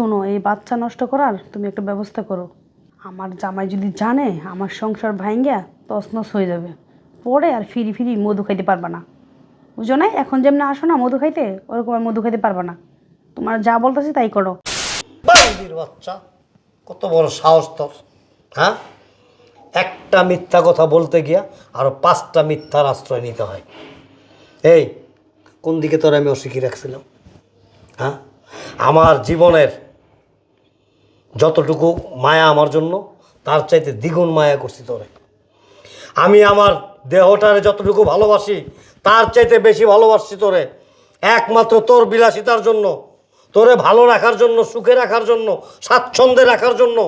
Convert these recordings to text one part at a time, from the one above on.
শোনো, এই বাচ্চা নষ্ট করার তুমি একটা ব্যবস্থা করো। আমার জামাই যদি জানে, আমার সংসার ভাঙ্গা তছনছ হয়ে যাবে। পরে আর ফিরি ফিরি মধু খাইতে পারবা না। বুঝো নাই? এখন যেমনি আসো না মধু খাইতে, ওরকম আর মধু খাইতে পারবা না। তোমার যা বলতেছি তাই করো। বাচ্চা, কত বড় সাহস তোর হ্যাঁ? একটা মিথ্যা কথা বলতে গিয়া আরও পাঁচটা মিথ্যার আশ্রয় নিতে হয়। এই, কোন দিকে তোর আমি অস্বীকার রাখছিলাম? হ্যাঁ? আমার জীবনের যতটুকু মায়া আমার জন্য, তার চাইতে দ্বিগুণ মায়া করছি তোরে। আমি আমার দেহটারে যতটুকু ভালোবাসি, তার চাইতে বেশি ভালোবাসছি তোরে। একমাত্র তোর বিলাসিতার জন্য, তোরে ভালো রাখার জন্য, সুখে রাখার জন্য, স্বাচ্ছন্দ্যে রাখার জন্য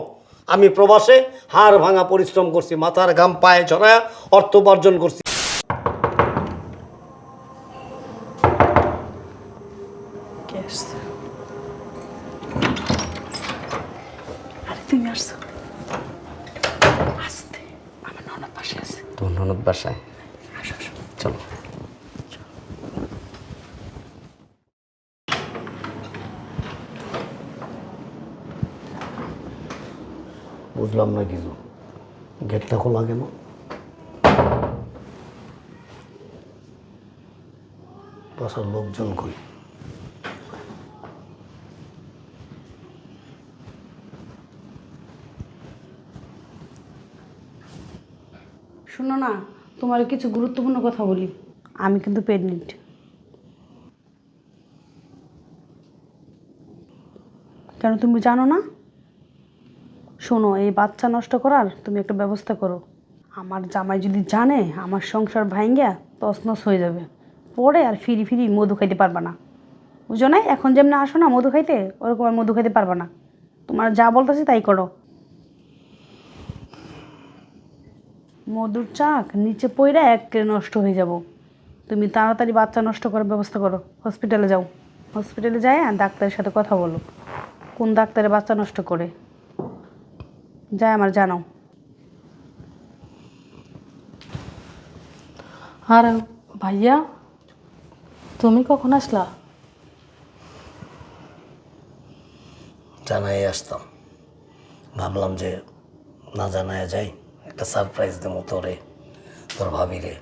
আমি প্রবাসে হাড় ভাঙা পরিশ্রম করছি, মাথার ঘাম পায়ে ছড়ায়া অর্থ উপার্জন করছি। বাসায় আসো আসো। চলো। বুঝলাম না কিছু। গেটটা খোলা কেন বাসার লোকজন কই শোনো না তোমার কিছু গুরুত্বপূর্ণ কথা বলি। আমি কিন্তু প্রেগনেন্ট কেন তুমি জানো না? শোনো এই বাচ্চা নষ্ট করার তুমি একটা ব্যবস্থা করো। আমার জামাই যদি জানে আমার সংসার ভাঙ্গা তছনছ হয়ে যাবে। পরে আর ফিরি ফিরি মধু খাইতে পারবা না। বুঝো না এখন যেমনি আসো না মধু খাইতে ওরকম আর মধু খাইতে পারবা না। তোমার যা বলতেছি তাই করো। মধুর চাক নিচে পইরা এক নষ্ট হয়ে যাব। তুমি তাড়াতাড়ি বাচ্চা নষ্ট করার ব্যবস্থা করো। হসপিটালে যাও। হসপিটালে যাই আর ডাক্তারের সাথে কথা বলো। কোন ডাক্তারে বাচ্চা নষ্ট করে? যাই আমার জানাও। আর ভাইয়া তুমি কখন আসলা? জানাই আসতাম। ভাবলাম যে না জানায় যাই। একটা সারপ্রাইজ দেবো তোরে তোর ভাবিরে।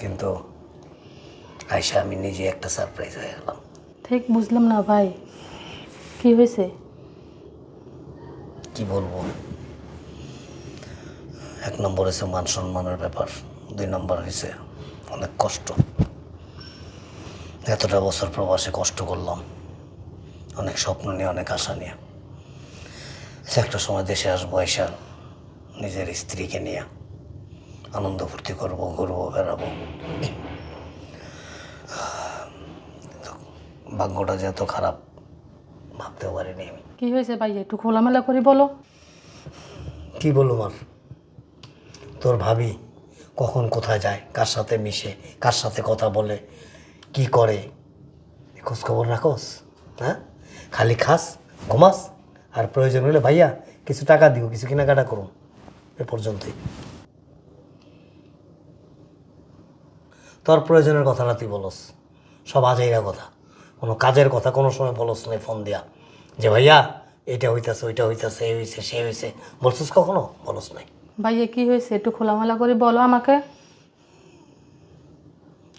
কিন্তু আইসা আমি নিজে একটা সারপ্রাইজ হয়ে গেলাম। ঠিক বুঝলাম না ভাই। কি হয়েছে? কি বলব? এক নম্বর হয়েছে মান সম্মানের ব্যাপার দুই নম্বর হয়েছে অনেক কষ্ট। এতটা বছর প্রবাসে কষ্ট করলাম অনেক স্বপ্ন নিয়ে অনেক আশা নিয়ে। একটা সময় দেশে আসব এসা নিজের স্ত্রীকে নিয়ে আনন্দ ফুর্তি করব ঘুরবো বেড়াবো। ভাগ্যটা যে এত খারাপ ভাবতেও পারিনি আমি। কি হয়েছে ভাই একটু খোলামেলা করে বলো। কি বলব মার তোর ভাবি কখন কোথায় যায় কার সাথে মিশে কার সাথে কথা বলে কি করে? খোঁজ খবর রাখোস হ্যাঁ? খালি খাস ঘুমাস? আর প্রয়োজন হলে ভাইয়া কিছু টাকা দিও কিছু কেনাকাটা করুন। এ পর্যন্তই। তোর প্রয়োজনের কথা না তুই বলস। সব আজাইরা কথা। কোনো কাজের কথা কোনো সময় বলস নাই ফোন দিয়া। যে ভাইয়া এটা হইতাছে ওইটা হইতাছে এই হইছে সে হইছে। বলছিস কখনো? বলস নাই। ভাইয়া কি হয়েছে? একটু খোলামেলা করে বলো আমাকে।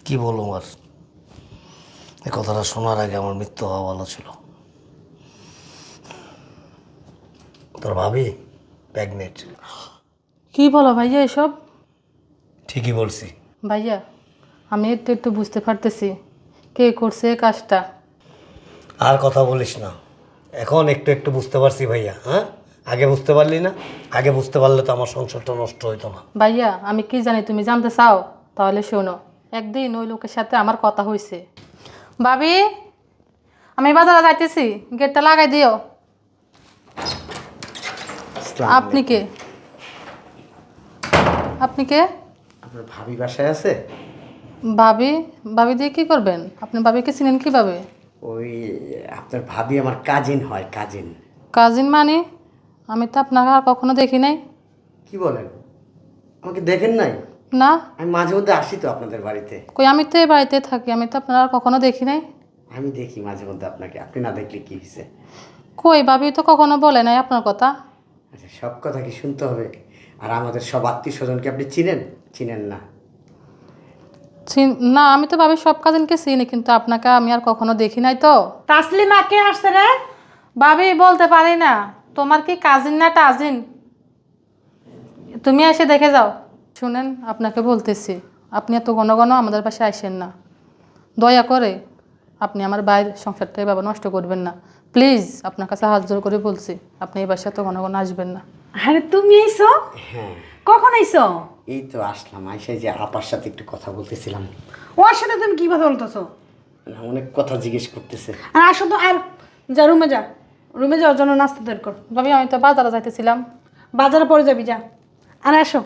কি বলব আর? এই কথাটা শোনার আগে আমার মৃত্যু হওয়া ভালো ছিল। তোর ভাবি প্রেগনেন্ট। কি বলো ভাইয়া এসব? ঠিকই বলছি। ভাইয়া আমি একটু একটু বুঝতে পারতেছি। কে করছে কাজটা? আর কথা বলিস না। এখন একটু একটু বুঝতে পারছি ভাইয়া হ্যাঁ? আগে বুঝতে পারলি না? আগে বুঝতে পারলে তো আমার সংসারটা নষ্ট হইতো না। ভাইয়া আমি কি জানি তুমি জানতে চাও? তাহলে শোনো একদিন ওই লোকের সাথে আমার কথা হয়েছে ভাবি আমি বাজারে যাইতেছি গেটটা লাগাই দিও। আপনি কে? আপনি কে? আপনার ভাবি বাসায় আছে? ভাবি? ভাবি দিয়ে কি করবেন? আপনি ভাবিকে চিনেন কীভাবে? ওই আপনার ভাবি আমার কাজিন হয় কাজিন কাজিন মানে? আমি তো আপনাকে আর কখনো দেখি নাই। কি বলেন? আমাকে দেখেন নাই? না। আমি মাঝে মধ্যে আসি তো আপনাদের বাড়িতে। কই আমি তো এই বাড়িতে থাকি আমি তো আপনার আর কখনো দেখি নাই। আমি দেখি মাঝে মধ্যে আপনাকে আপনি না দেখলে কি হয়েছে কই ভাবি তো কখনো বলে নাই আপনার কথা। আচ্ছা সব কথা কি শুনতে হবে? আর আমাদের সব আত্মীয় স্বজনকে আপনি চিনেন? চিনেন না। চিন- না আমি তো ভাবি সব কাজিনকে চিনি কিন্তু আপনাকে আমি আর কখনো দেখি নাই তো। তাসলিমা কে আসছে রে? ভাবি বলতে পারি না। তোমার কি কাজিন না টাজিন তুমি এসে দেখে যাও। শুনেন আপনাকে বলতেছি আপনি এত ঘন ঘন আমাদের পাশে আসেন না। দয়া করে আপনি আমার বাইরের সংসারটা এভাবে নষ্ট করবেন না। প্লিজ আপনার কাছে হাত জোর করে বলছি আপনি এই বাসায় তো ঘন ঘন আসবেন না। আরে তুমি আইছো হ্যাঁ। কখন আইছো এই তো আসলাম আইসে যে আপার সাথে একটু কথা বলতেছিলাম। ওর সাথে তুমি কি কথা বলতেছো? না, অনেক কথা জিজ্ঞেস করতেছে। আর আসো তো আর যা রুমে যা। রুমে যাওয়ার জন্য নাস্তা তৈরি কর। ভাবি আমি তো বাজারে যাইতেছিলাম। বাজারে পরে যাবি যা। আর আসো।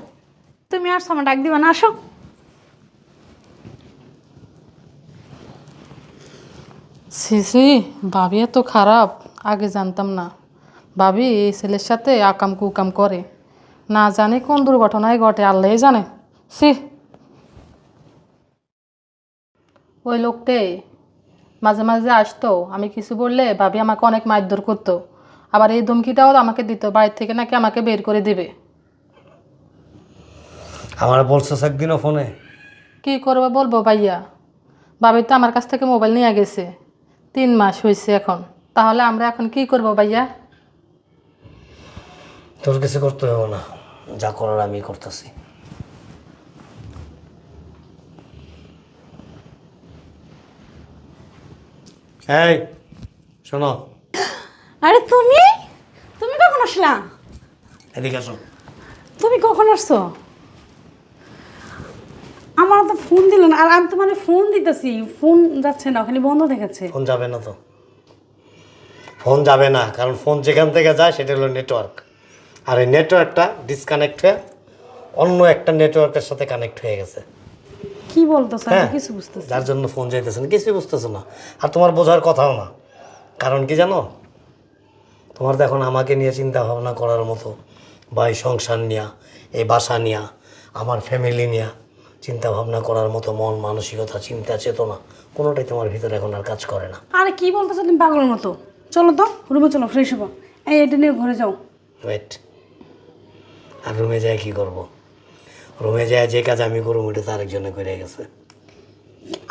তুমি আসছো আমার ডাক দিবা না আসো। সি সি ভাবি এত খারাপ আগে জানতাম না। ভাবি এই ছেলের সাথে আকাম কুকাম করে। না জানি কোন দুর্ঘটনায় ঘটে আল্লাহ জানে। সি ওই লোকটে মাঝে মাঝে আসতো আমি কিছু বললে ভাবি আমাকে অনেক মারধর করতো। আবার এই ধমকিটাও আমাকে দিত বাড়ির থেকে নাকি আমাকে বের করে দিবে। আমার বলছো একদিনও ফোনে? কি করব বলব ভাইয়া? ভাবি তো আমার কাছ থেকে মোবাইল নিয়ে গেছে। তিন মাস হয়েছে এখন। তাহলে আমরা এখন কি করব ভাইয়া? তোর কিছু করতে হবে না। যা করার আমি করতেছি। এই শোনো। আরে তুমি? তুমি কখন আসলা? এদিকে আসো। তুমি কখন আসছো? আমার তো ফোন দিল না। আর আমি তো মানে ফোন দিতেছি। ফোন যাচ্ছে না ওখানে বন্ধ দেখাচ্ছে। ফোন যাবে না তো। ফোন যাবে না কারণ ফোন যেখান থেকে যায় সেটা হলো নেটওয়ার্ক আর এই নেটওয়ার্কটা ডিসকানেক্ট হয়ে অন্য একটা নেটওয়ার্কের সাথে কানেক্ট হয়ে গেছে। কি বলতেছো? আমি হ্যাঁ তো কিছু বুঝতেছি যার জন্য ফোন যাইতেছে না কিছুই বুঝতেছো না। আর তোমার বোঝার কথাও না। কারণ কি জানো? তোমার তো এখন আমাকে নিয়ে চিন্তা ভাবনা করার মতো বা এই সংসার নিয়া এই বাসা নিয়া আমার ফ্যামিলি নিয়া। চিন্তা ভাবনা করার মতো মন মানসিকতা চিন্তা চেতনা কোনোটাই তোমার ভিতরে এখন আর কাজ করে না। আরে কি বলতেছো তুমি পাগলের মতো? চলো তো রুমে চলো ফ্রেশ হব। এই এটা নিয়ে ঘরে যাও। ওয়েট আর রুমে যায় কি করব? রুমে যায় যে কাজ আমি করব ওটা তো আরেকজনে করে গেছে।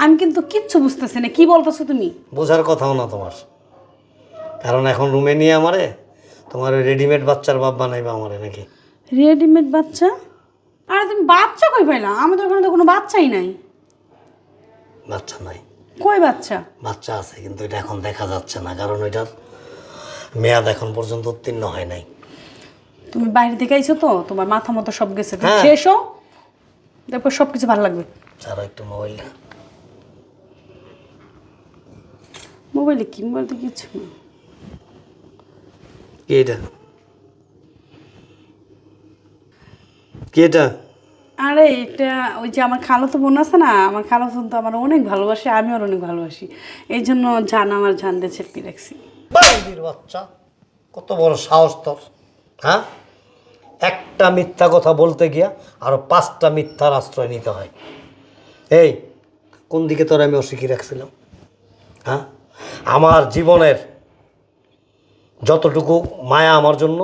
আমি কিন্তু কিচ্ছু বুঝতেছি না কি বলতেছো তুমি? বোঝার কথাও না তোমার। কারণ এখন রুমে নিয়ে আমারে তোমার ওই রেডিমেড বাচ্চার বাপ বানাইবে আমারে নাকি? রেডিমেড বাচ্চা? আরে তুমি বাচ্চা কই পাইলা? আমাদের ওখানে তো কোনো বাচ্চাই নাই। বাচ্চা নাই। কই বাচ্চা? বাচ্চা আছে কিন্তু এটা এখন দেখা যাচ্ছে না কারণ ওইটার মেয়াদ এখন পর্যন্ত উত্তীর্ণ হয় নাই। তুমি বাইরে থেকে আইছো তো তোমার মাথা মতো সব গেছে। তুমি হ্যাঁ। ফ্রেশ দেখো সব কিছু ভালো লাগবে। ছাড়ো একটু মোবাইলটা। মোবাইলে কি মোবাইল তো কিছু না। কি এটা? কি এটা? আরে এটা ওই যে আমার খালাতো বোন আছে না আমার খালাতো বোন তো আমার অনেক ভালোবাসে আমি ওর অনেক ভালোবাসি। এই জন্য জান আমার জান দিয়ে চেপি রাখছি বান্দির বাচ্চা কত বড় সাহস তোর হ্যাঁ? একটা মিথ্যা কথা বলতে গিয়া আরও পাঁচটা মিথ্যার আশ্রয় নিতে হয়। এই কোন দিকে তোর আমি অসুখী রাখছিলাম হ্যাঁ? আমার জীবনের যতটুকু মায়া আমার জন্য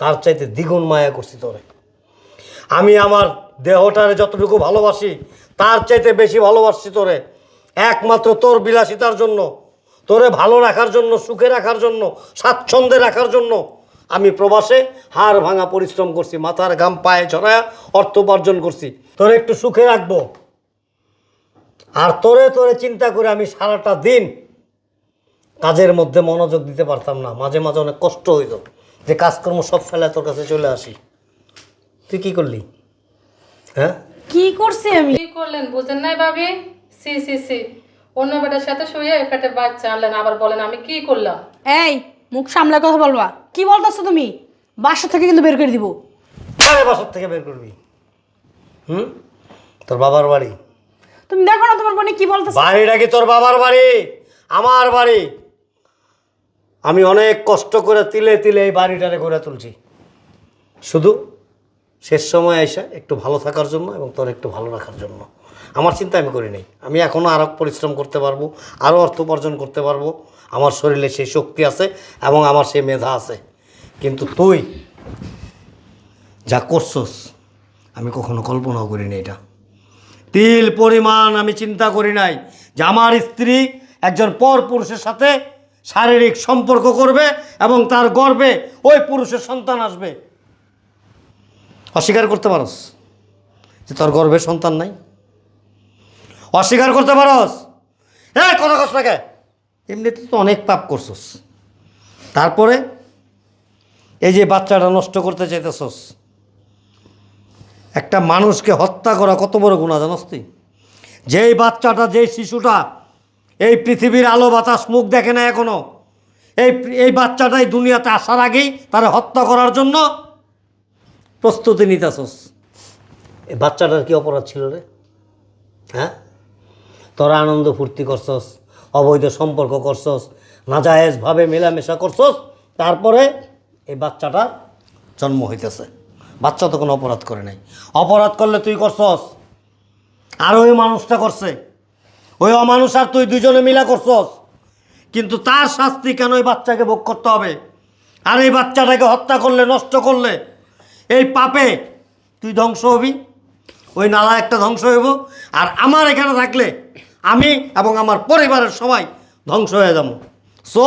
তার চাইতে দ্বিগুণ মায়া করছি তোরে। আমি আমার দেহটারে যতটুকু ভালোবাসি, তার চাইতে বেশি ভালোবাসছি তোরে। একমাত্র তোর বিলাসিতার জন্য, তোরে ভালো রাখার জন্য, সুখে রাখার জন্য, স্বাচ্ছন্দ্যে রাখার জন্য আমি প্রবাসে হাড় ভাঙা পরিশ্রম করছি, মাথার গাম পায়ে ছড়ায়া অর্থ উপার্জন করছি। তোরে একটু সুখে রাখব। আর তোরে তোরে চিন্তা করে আমি সারাটা দিন কাজের মধ্যে মনোযোগ দিতে পারতাম না। মাঝে মাঝে অনেক কষ্ট হইত যে কাজকর্ম সব ফেলে তোর কাছে চলে আসি। তুই কি করলি? হ্যাঁ? কি করছি আমি? কি করলেন বুঝেন নাই ভাবি? সি সি সি। অন্য বেটার সাথে শুয়ে পেটে বাচ্চা আনলেন আবার বলেন আমি কি করলাম? এই মুখ সামলে কথা বলবা। কি বলতেছো তুমি? বাসা থেকে কিন্তু বের করে দিব। আরে বাসার থেকে বের করবি? হুম? তোর বাবার বাড়ি। তুমি দেখো না তোমার বোনে কি বলতেছে। বাড়িটা কি তোর বাবার বাড়ি? আমার বাড়ি। আমি অনেক কষ্ট করে তিলে তিলে এই বাড়িটারে করে তুলছি। শুধু শেষ সময় এসে একটু ভালো থাকার জন্য এবং তোর একটু ভালো রাখার জন্য। আমার চিন্তা আমি করি নাই। আমি এখনও আরও পরিশ্রম করতে পারব, আরও অর্থ উপার্জন করতে পারব। আমার শরীরে সেই শক্তি আছে এবং আমার সেই মেধা আছে। কিন্তু তুই যা করছস, আমি কখনো কল্পনাও করি করিনি এটা। তিল পরিমাণ আমি চিন্তা করি নাই যে আমার স্ত্রী একজন পর পুরুষের সাথে শারীরিক সম্পর্ক করবে এবং তার গর্বে ওই পুরুষের সন্তান আসবে। অস্বীকার করতে পারস যে তোর গর্ভে সন্তান নাই? অস্বীকার করতে পারস? হ্যাঁ কথা কস না কে? এমনিতে তো অনেক পাপ করছস। তারপরে এই যে বাচ্চাটা নষ্ট করতে চাইতেছস, একটা মানুষকে হত্যা করা কত বড় গুণা জানাস তুই? যেই বাচ্চাটা, যেই শিশুটা এই পৃথিবীর আলো, বাতাস, মুখ দেখে না এখনও, এই এই বাচ্চাটাই দুনিয়াতে আসার আগেই তারা হত্যা করার জন্য প্রস্তুতি নিতেছস। এই বাচ্চাটার কি অপরাধ ছিল রে? হ্যাঁ? তোরা আনন্দ ফুর্তি করছস, অবৈধ সম্পর্ক করছস, নাজায়েজভাবে মেলামেশা করছস, তারপরে এই বাচ্চাটা জন্ম হইতেছে। বাচ্চা তো কোনো অপরাধ করে নাই। অপরাধ করলে তুই করছস। আর ওই মানুষটা করছে। ওই অমানুষ আর তুই দুজনে মিলা করছস। কিন্তু তার শাস্তি কেন ওই বাচ্চাকে ভোগ করতে হবে? আর এই বাচ্চাটাকে হত্যা করলে, নষ্ট করলে এই পাপে তুই ধ্বংস হবি। ওই নালা একটা ধ্বংস হইব। আর আমার এখানে থাকলে আমি এবং আমার পরিবারের সবাই ধ্বংস হয়ে যাব। সো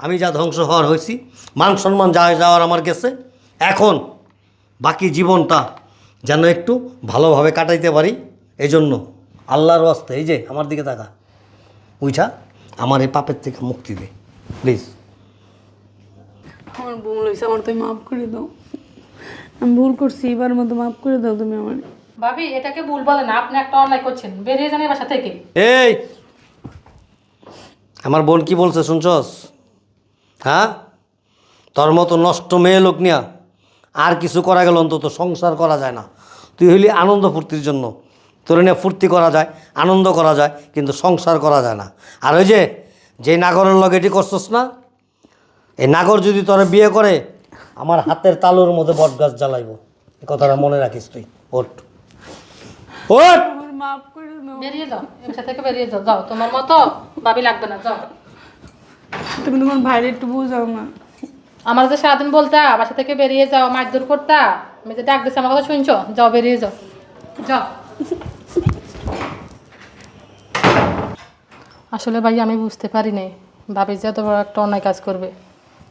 আমি যা ধ্বংস হওয়ার হয়েছি, মান সম্মান যা যাওয়ার আমার গেছে। এখন বাকি জীবনটা যেন একটু ভালোভাবে কাটাইতে পারি এই জন্য আল্লাহর ওয়াস্তে, এই যে আমার দিকে তাকা। বুঝা, আমার এই পাপের থেকে মুক্তি দে। প্লিজ আমার হয়েছে, আমার তুমি মাফ করে দাও। আমি ভুল করছি এবার মতো মাফ করে দাও তুমি আমার। ভাবি এটাকে ভুল বলে না আপনি একটা অন্যায় করছেন বেরিয়ে যান এই বাসা থেকে। এই! আমার বোন কি বলছে শুনছস? হ্যাঁ? তোর মতো নষ্ট মেয়ে লোক নিয়া আর কিছু করা গেল অন্তত সংসার করা যায় না। তুই হইলি আনন্দ ফুর্তির জন্য। তোর নিয়ে ফুর্তি করা যায় আনন্দ করা যায় কিন্তু সংসার করা যায় না। আর ওই যে যে নাগরের লগে এটি করছস না? এই নাগর যদি তোরা বিয়ে করে আমার হাতের তালুর মধ্যে বট গাছ জ্বালাইব। এই কথাটা মনে রাখিস তুই। ওট ওট আমার মাফ করে দাও। বেরিয়ে যাও থেকে বেরিয়ে যাও। যাও তোমার মতো ভাবি লাগবে না যাও। তুমি তোমার ভাইরে একটু বুঝাও না। আমার যে সারাদিন বলতা বাসা থেকে বেরিয়ে যাও মারধর করতা আমি যে ডাক দিচ্ছি আমার কথা শুনছো? যাও বেরিয়ে যাও। যাও। আসলে ভাইয়া আমি বুঝতে পারি নাই ভাবি যে এত বড় একটা অন্যায় কাজ করবে।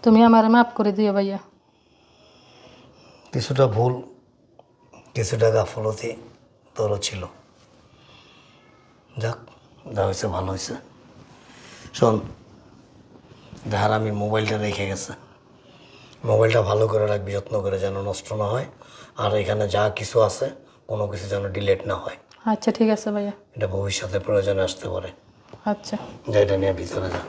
তুমি আমার মাফ করে দিও ভাইয়া। কিছুটা ভুল কিছুটা গাফলতি তোরও ছিল। যাক যা হয়েছে ভালো হয়েছে। শোন দেখার আমি মোবাইলটা রেখে গেছে। মোবাইলটা ভালো করে রাখবি যত্ন করে যেন নষ্ট না হয়। আর এখানে যা কিছু আছে কোনো কিছু যেন ডিলেট না হয়। আচ্ছা ঠিক আছে ভাইয়া। এটা ভবিষ্যতে প্রয়োজনে আসতে পারে। আচ্ছা। যা এটা নিয়ে ভিতরে যা।